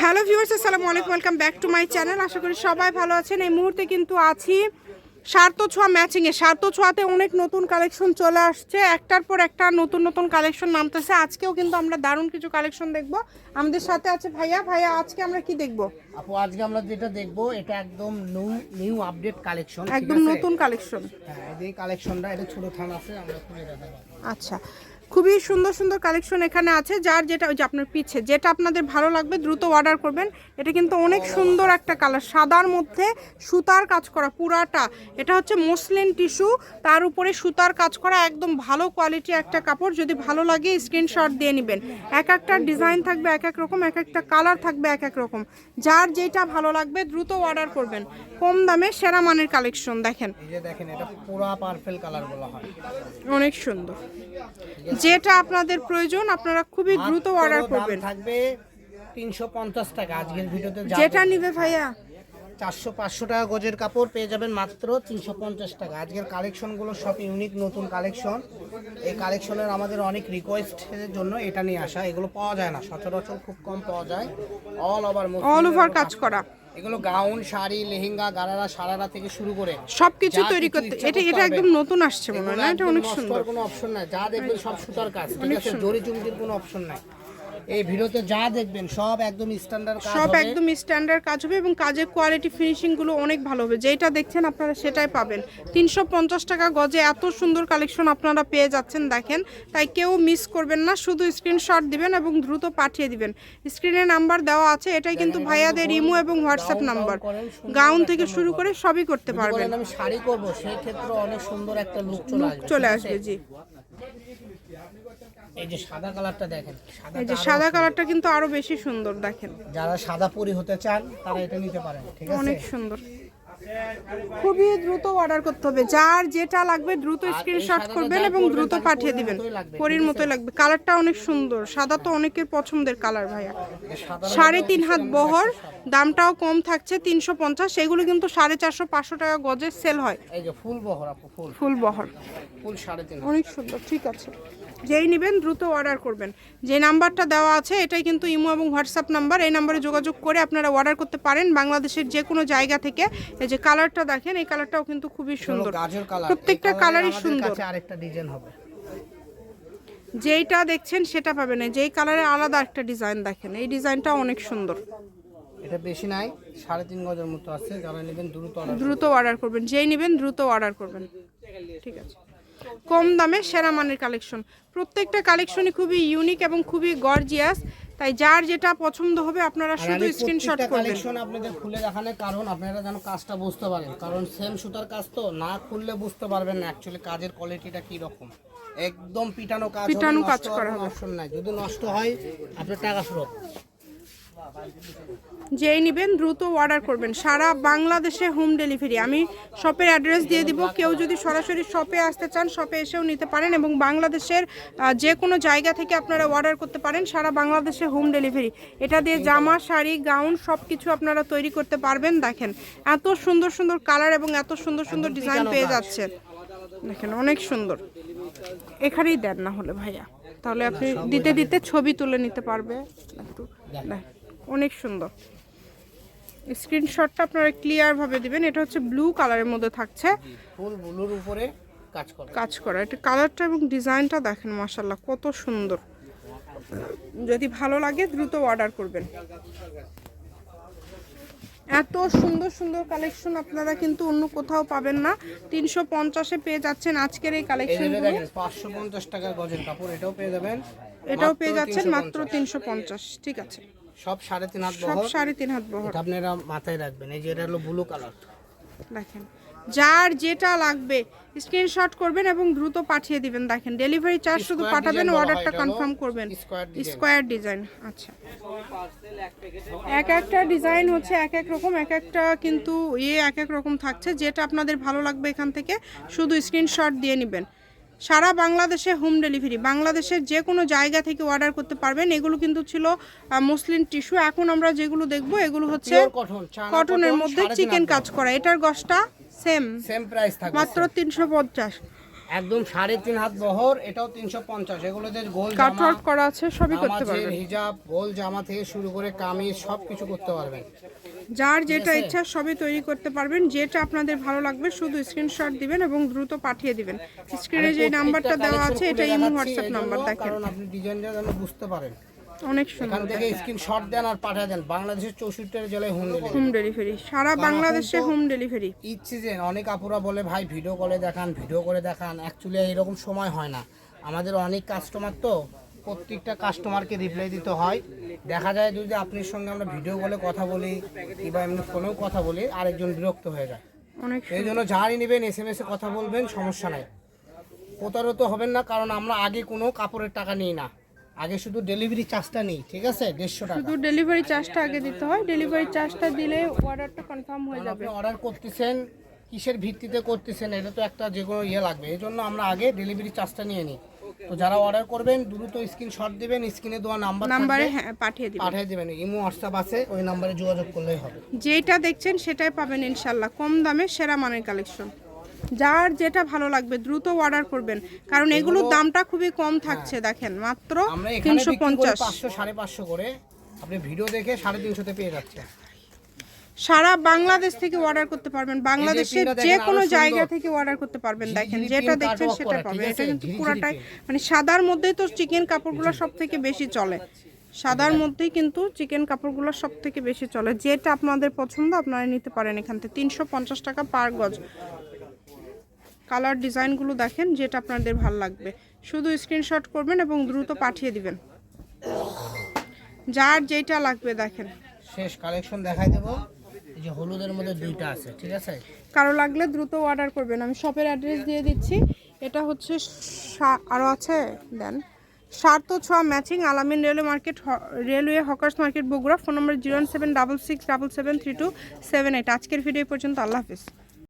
Hello viewers আসসালামু আলাইকুম welcome back to my channel. আশা করি সবাই ভালো আছেন। এই মুহূর্তে কিন্তু আছি সার্থ ছোঁয়া ম্যাচিংয়ে সার্থ ছোঁয়াতে অনেক নতুন কালেকশন চলে আসছে। একটার পর একটা নতুন নতুন কালেকশন নামতেছে। আজকেও কিন্তু আমরা দারুণ কিছু কালেকশন দেখব। আমাদের সাথে আছে ভাইয়া। ভাইয়া আজকে আমরা কি দেখব? আপু আজকে আমরা যেটা দেখব এটা একদম নিউ নিউ আপডেট কালেকশন একদম নতুন কালেকশন হ্যাঁ এই কালেকশনটা এটা ছোট থান আছে আমরা খুলে দেখাবো। আচ্ছা। খুবই সুন্দর সুন্দর কালেকশন এখানে আছে। যার যেটা ওই যে আপনার পিছে, যেটা আপনাদের ভালো লাগবে, দ্রুত অর্ডার করবেন। এটা কিন্তু অনেক সুন্দর একটা কালার সাদার মধ্যে সুতার কাজ করা পুরাটা। এটা হচ্ছে মসলিন টিস্যু। তার উপরে সুতার কাজ করা একদম ভালো কোয়ালিটির একটা কাপড়। যদি ভালো লাগে স্ক্রিনশট দিয়ে নেবেন। এক একটা ডিজাইন থাকবে এক এক রকম, এক একটা কালার থাকবে এক এক রকম। যার যেটা ভালো লাগবে, দ্রুত অর্ডার করবেন। কম দামে সেরা মানের কালেকশন দেখেন। এই যে দেখেন এটা পুরা পার্পেল কালার বলা হয়। অনেক সুন্দর। যেটা আপনাদের প্রয়োজন আপনারা খুবই দ্রুত অর্ডার করবেন। থাকবে তিনশো পঞ্চাশ টাকা আজকের ভিডিওতে যেটা নিবে ভাইয়া? চারশো পাঁচশো টাকা গজের কাপড় পেয়ে যাবেন মাত্র তিনশো পঞ্চাশ টাকা। আজকের কালেকশনগুলো সব ইউনিক নতুন কালেকশন। এই কালেকশনের আমাদের অনেক রিকোয়েস্টের জন্য এটা নিয়ে আসা। এগুলো পাওয়া যায় না সচরাচর খুব কম পাওয়া যায়। অল ওভার অল ওভার কাজ করা। এগুলো গাউন শাড়ি লেহেঙ্গা গারারা সারারা থেকে শুরু করে সবকিছু তৈরি করতে এটা এটা একদম নতুন আসছে মনে হয় না? এটা অনেক সুন্দর। কোনো অপশন নাই। যা দেখবেন সব সুতার কাজ। ঠিক আছে? জরি চুমকির কোনো অপশন নাই। এই ভিডিওতে যা দেখবেন সব একদম স্ট্যান্ডার্ড কাজ সব একদম স্ট্যান্ডার্ড কাজ হবে এবং কাজের কোয়ালিটি ফিনিশিংগুলো অনেক ভালো হবে। যেটা দেখছেন আপনারা সেটাই পাবেন। তিনশো পঞ্চাশ টাকা গজে এত সুন্দর কালেকশন আপনারা পেয়ে যাচ্ছেন দেখেন। তাই কেউ মিস করবেন না শুধু স্ক্রিনশট দিবেন এবং দ্রুত পাঠিয়ে দিবেন। স্ক্রিনে নাম্বার দেওয়া আছে এটাই কিন্তু ভাইয়াদের ইমো এবং হোয়াটসঅ্যাপ নাম্বার গাউন থেকে শুরু করে সবই করতে পারবেন। আমি শাড়ি করব সেই ক্ষেত্রে অনেক সুন্দর একটা লুক চলে আসবে? জি। এই যে সাদা কালারটা দেখেন এই যে সাদা কালারটা কিন্তু আরও বেশি সুন্দর দেখেন। যারা সাদা পরি হতে চান তারা এটা নিতে পারেন ঠিক আছে? অনেক সুন্দর। খুবই দ্রুত অর্ডার করতে হবে। যার যেটা লাগবে দ্রুত স্ক্রিনশট করবেন এবং দ্রুত পাঠিয়ে দিবেন। পরির মতোই লাগবে। কালারটা অনেক সুন্দর। সাদা তো অনেকের পছন্দের কালার ভাইয়া। সাড়ে তিন হাত বহর দামটাও কম থাকছে তিনশো পঞ্চাশ। সেগুলো কিন্তু সাড়ে চারশো পাঁচশো টাকা গজে সেল হয়। ফুল বহর ফুল। বহর। ফুল সাড়ে অনেক সুন্দর ঠিক আছে। যেই নেবেন দ্রুত অর্ডার করবেন। যে নাম্বারটা দেওয়া আছে এটাই কিন্তু ইমো এবং হোয়াটসঅ্যাপ নাম্বার। এই নাম্বারে যোগাযোগ করে আপনারা অর্ডার করতে পারেন বাংলাদেশের যে কোনো জায়গা থেকে। এই যে কালারটা দেখেন এই কালারটাও কিন্তু খুবই সুন্দর। প্রত্যেকটা কালারই সুন্দর। আরেকটা ডিজাইন হবে। যেইটা দেখছেন সেটা পাবেন। না যেই কালারে আলাদা একটা ডিজাইন দেখেন। এই ডিজাইনটা অনেক সুন্দর। এটা বেশি নাই সাড়ে তিন গজের মতো আছে। যারা নেবেন দ্রুত দ্রুত অর্ডার করবেন। যেই নেবেন দ্রুত অর্ডার করবেন। ঠিক আছে। কম দামে সেরা মানের কালেকশন প্রত্যেকটা কালেকশনই খুবই ইউনিক এবং খুবই গর্জিয়াস তাই যার যেটা পছন্দ হবে আপনারা শুধু স্ক্রিনশট করবেন। কালেকশন আপনাদের খুলে দেখানোর কারণ আপনারা যেন কাজটা বুঝতে পারেন। কারণ সেম সুতার কাজ তো না খুললে বুঝতে পারবেন না অ্যাকচুয়ালি কাজের কোয়ালিটিটা কি রকম একদম পিটানো কাজ পিটানো কাজ করা হবে। যদি নষ্ট হয় আপনার টাকা ফেরত। যেই নেবেন দ্রুত অর্ডার করবেন। সারা বাংলাদেশে হোম ডেলিভারি আমি শপের অ্যাড্রেস দিয়ে দিব। কেউ যদি সরাসরি শপে আসতে চান শপে এসেও নিতে পারেন এবং বাংলাদেশের যে কোনো জায়গা থেকে আপনারা অর্ডার করতে পারেন সারা বাংলাদেশে হোম ডেলিভারি এটা দিয়ে জামা শাড়ি গাউন সব কিছু আপনারা তৈরি করতে পারবেন। দেখেন এত সুন্দর সুন্দর কালার এবং এত সুন্দর সুন্দর ডিজাইন পেয়ে যাচ্ছে দেখেন অনেক সুন্দর। এখানেই দেন না হলে ভাইয়া। তাহলে আপনি দিতে দিতে ছবি তুলে নিতে পারবে। একটু দেখ, অনেক সুন্দর। স্ক্রিনশটটা আপনারা ক্লিয়ার ভাবে দিবেন। এটা হচ্ছে ব্লু কালারের মধ্যে থাকছে। ফুল ব্লুর উপরে কাজ করে। কাজ করা। এটা কালারটা এবং ডিজাইনটা দেখেন মাশাল্লাহ কত সুন্দর। যদি ভালো লাগে দ্রুত অর্ডার করবেন। এত সুন্দর সুন্দর কালেকশন আপনারা কিন্তু অন্য কোথাও পাবেন না। তিনশো পঞ্চাশে পেয়ে যাচ্ছেন আজকের এই এই কালেকশন পাঁচশো পঞ্চাশ টাকা গজের কাপড় এটাও পেয়ে যাবেন। এটাও পেয়ে যাচ্ছেন মাত্র তিনশো পঞ্চাশ। ঠিক আছে। সব সাড়ে তিন হাত সব বহর। সাড়ে তিন হাত বহর। এটা আপনারা মাথায় রাখবেন। এই যে এটা হলো ব্লু কালার দেখেন যার যেটা লাগবে স্ক্রিনশট করবেন এবং দ্রুত পাঠিয়ে দিবেন। দেখেন ডেলিভারি চার্জ শুধু পাঠাবেন অর্ডারটা কনফার্ম করবেন। স্কোয়ার ডিজাইন আচ্ছা। এক একটা ডিজাইন হচ্ছে এক এক রকম এক একটা কিন্তু ইয়ে এক এক রকম থাকছে। যেটা আপনাদের ভালো লাগবে এখান থেকে শুধু স্ক্রিনশট দিয়ে নেবেন। সারা বাংলাদেশে হোম ডেলিভারি বাংলাদেশের যে কোনো জায়গা থেকে অর্ডার করতে পারবেন। এগুলো কিন্তু ছিল মুসলিম টিস্যু এখন আমরা যেগুলো দেখব এগুলো হচ্ছে কটনের মধ্যে চিকেন কাজ করা। এটার গসটা সেম সেম প্রাইস থাকবে মাত্র তিনশো পঞ্চাশ। একদম সাড়ে তিন হাত বহর এটাও তিনশো পঞ্চাশ। এগুলো যে গোল কাটওয়ার্ক করা আছে সবই করতে পারবেন। হিজাব গোল জামা থেকে শুরু করে কামিজ সব কিছু করতে পারবেন। যার যেটা ইচ্ছা সবই তৈরি করতে পারবেন। যেটা আপনাদের ভালো লাগবে শুধু স্ক্রিনশট দিবেন এবং দ্রুত পাঠিয়ে দিবেন। স্ক্রিনে যে নাম্বারটা দেওয়া আছে এটা ইমো হোয়াটসঅ্যাপ নাম্বার দেখেন। কারণ আপনি ডিজাইনটা যেন বুঝতে পারেন। অনেক এখান সুন্দর থেকে স্ক্রিনশট দেন আর পাঠিয়ে দেন। বাংলাদেশের চৌষট্টি জেলায় হোম ডেলিভারি হোম ডেলিভারি সারা বাংলাদেশে হোম ডেলিভারি ঈদ সিজন অনেক আপুরা বলে ভাই ভিডিও কলে দেখান ভিডিও করে দেখান। অ্যাকচুয়ালি এরকম সময় হয় না। আমাদের অনেক কাস্টমার তো প্রত্যেকটা কাস্টমারকে রিপ্লাই দিতে হয়। দেখা যায় যদি আপনার সঙ্গে আমরা ভিডিও কলে কথা বলি কিংবা এমনি ফোনেও কথা বলি আরেকজন বিরক্ত হয়ে যায়। এই জন্য যারই নেবেন এস এম এসে কথা বলবেন সমস্যা নাই। প্রতারিত হবেন না কারণ আমরা আগে কোনো কাপড়ের টাকা নিই না। আগে শুধু ডেলিভারি চার্জটা নেই ঠিক আছে? দেড়শো টাকা। শুধু ডেলিভারি চার্জটা আগে দিতে হয়। ডেলিভারি চার্জটা দিলে অর্ডারটা কনফার্ম হয়ে যাবে আপনি অর্ডার করতেছেন কিসের ভিত্তিতে করতেছেন এটা তো একটা যে কোনো ইয়ে লাগবে। এই জন্য আমরা আগে ডেলিভারি চার্জটা নিয়ে নিই। তো যারা অর্ডার করবেন দ্রুত স্ক্রিনশট দিবেন স্ক্রিনে দেওয়া নাম্বার নাম্বারে হ্যাঁ পাঠিয়ে দিবেন। পাঠিয়ে দেবেন ইমো হোয়াটসঅ্যাপ আছে ওই নাম্বারে যোগাযোগ করলেই হবে। যেটা দেখছেন সেটাই পাবেন ইনশাল্লাহ কম দামে সেরা মানের কালেকশন যার যেটা ভালো লাগবে দ্রুত অর্ডার করবেন। কারণ এগুলোর দামটা খুবই কম থাকছে দেখেন মাত্র তিনশো পঞ্চাশ। সাড়ে পাঁচশো করে। আপনি ভিডিও দেখে সাড়ে তিনশোতে পেয়ে যাচ্ছেন। সারা বাংলাদেশ থেকে অর্ডার করতে পারবেন। বাংলাদেশের যে কোনো জায়গা থেকে অর্ডার করতে পারবেন। দেখেন যেটা দেখছেন সেটা পাবেন এটা কিন্তু পুরাটাই মানে সাদার মধ্যেই তো চিকেন কাপড়গুলো সব থেকে বেশি চলে। সাদার মধ্যেই কিন্তু চিকেন কাপড়গুলো সব থেকে বেশি চলে। যেটা আপনাদের পছন্দ আপনারা নিতে পারেন এখান থেকে। তিনশো পঞ্চাশ টাকা পার গজ। কালার ডিজাইনগুলো দেখেন যেটা আপনাদের ভালো লাগবে। শুধু স্ক্রিনশট করবেন এবং দ্রুত পাঠিয়ে দিবেন। যার যেটা লাগবে দেখেন। শেষ কালেকশন দেখাই দেবো। যে হলুদের মধ্যে দুইটা আছে, ঠিক আছে? কারও লাগলে দ্রুত অর্ডার করবেন। আমি শপের অ্যাড্রেস দিয়ে দিচ্ছি। এটা হচ্ছে আরও আছে? দেন। সাত ছ matching Alamin railway market railway hawkers market Bogura phone number zero seven double six double seven three two seven eight আজকের ভিডিও পর্যন্ত। আল্লাহ হাফিজ।